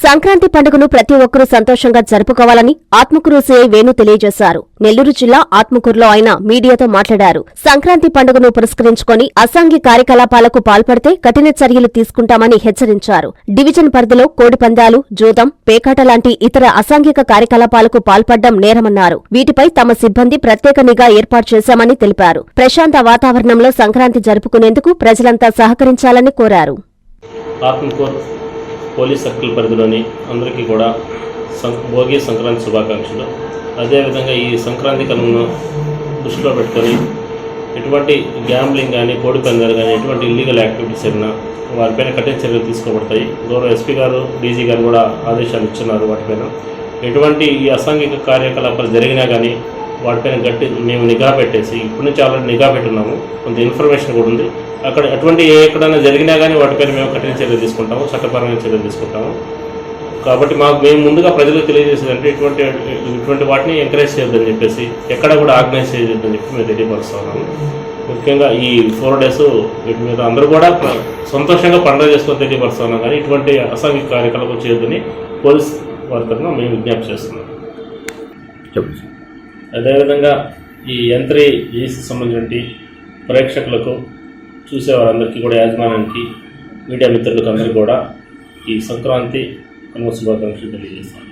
సంక్రాంతి పండుగను ప్రతి ఒక్కరూ సంతోషంగా జరుపుకోవాలని ఆత్మకూరు సీఐ వేణు తెలియజేశారు. నెల్లూరు జిల్లా ఆత్మకూరులో ఆయన మీడియాతో మాట్లాడారు. సంక్రాంతి పండుగను పురస్కరించుకొని అసాంఘ్య కార్యకలాపాలకు పాల్పడితే కఠిన చర్యలు తీసుకుంటామని హెచ్చరించారు. డివిజన్ పరిధిలో కోడిపందాలు జూదం పేకాట లాంటి ఇతర అసాంఘిక కార్యకలాపాలకు పాల్పడ్డం నేరమన్నారు. వీటిపై తమ సిబ్బంది ప్రత్యేక నిఘా ఏర్పాటు చేశామని తెలిపారు. ప్రశాంత వాతావరణంలో సంక్రాంతి జరుపుకునేందుకు ప్రజలంతా సహకరించాలని కోరారు. పోలీస్ సర్కిల్ పరిధిలోని అందరికీ కూడా సం భోగి సంక్రాంతి శుభాకాంక్షలు. అదేవిధంగా ఈ సంక్రాంతి కనులను దృష్టిలో పెట్టుకొని ఎటువంటి గ్యాంబ్లింగ్ కానీ కోడి పందాలు కానీ ఎటువంటి ఇల్లీగల్ యాక్టివిటీస్ అయినా వారిపైన కఠిన చర్యలు తీసుకోబడతాయి. గౌరవ ఎస్పీ గారు డీజీ గారు కూడా ఆదేశాలు ఇచ్చున్నారు వాటిపైన. ఎటువంటి ఈ అసాంఘిక కార్యకలాపాలు జరిగినా కానీ వాటిపైన గట్టి మేము నిఘా పెట్టేసి ఇప్పటి నుంచి ఆల్రెడీ నిఘా పెట్టున్నాము. కొంత ఇన్ఫర్మేషన్ కూడా ఉంది. అక్కడ ఎటువంటి ఎక్కడైనా జరిగినా కానీ వాటిపైన మేము కఠిన చర్యలు తీసుకుంటాము చట్టపరమైన చర్యలు తీసుకుంటాము. కాబట్టి మాకు మేము ముందుగా ప్రజలకు తెలియజేసేదంటే ఇటువంటి ఇటువంటి వాటిని ఎంకరేజ్ చేయొద్దని చెప్పేసి ఎక్కడ కూడా ఆర్గనైజ్ చేయొద్దని చెప్పి మేము తెలియపరుస్తున్నాము ముఖ్యంగా ఈ ఫోర్ డేస్ వీటి మీద అందరూ కూడా సంతోషంగా పండుగ చేసుకొని తెలియపరుస్తున్నాం కానీ ఇటువంటి అసాంఘిక కార్యకలాపం చేయొద్దని పోలీస్ వారి తరఫున మేము విజ్ఞప్తి చేస్తున్నాం. చెప్పండి అదేవిధంగా ఈ యంత్రి ఏసీ సంబంధించి ప్రేక్షకులకు చూసేవారందరికీ కూడా యాజమాన్యానికి మీడియా మిత్రులకు అందరికీ కూడా ఈ సంక్రాంతి కనుమ శుభాకాంక్షలు తెలియజేస్తాను.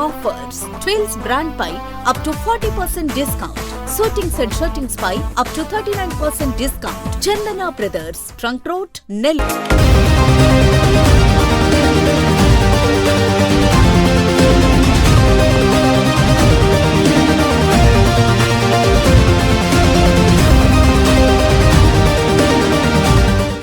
offers Trails brand by up to 40% discount. Suitings and shirtings by up to 39% discount. Chandana Brothers, Trunk Road, Nellore.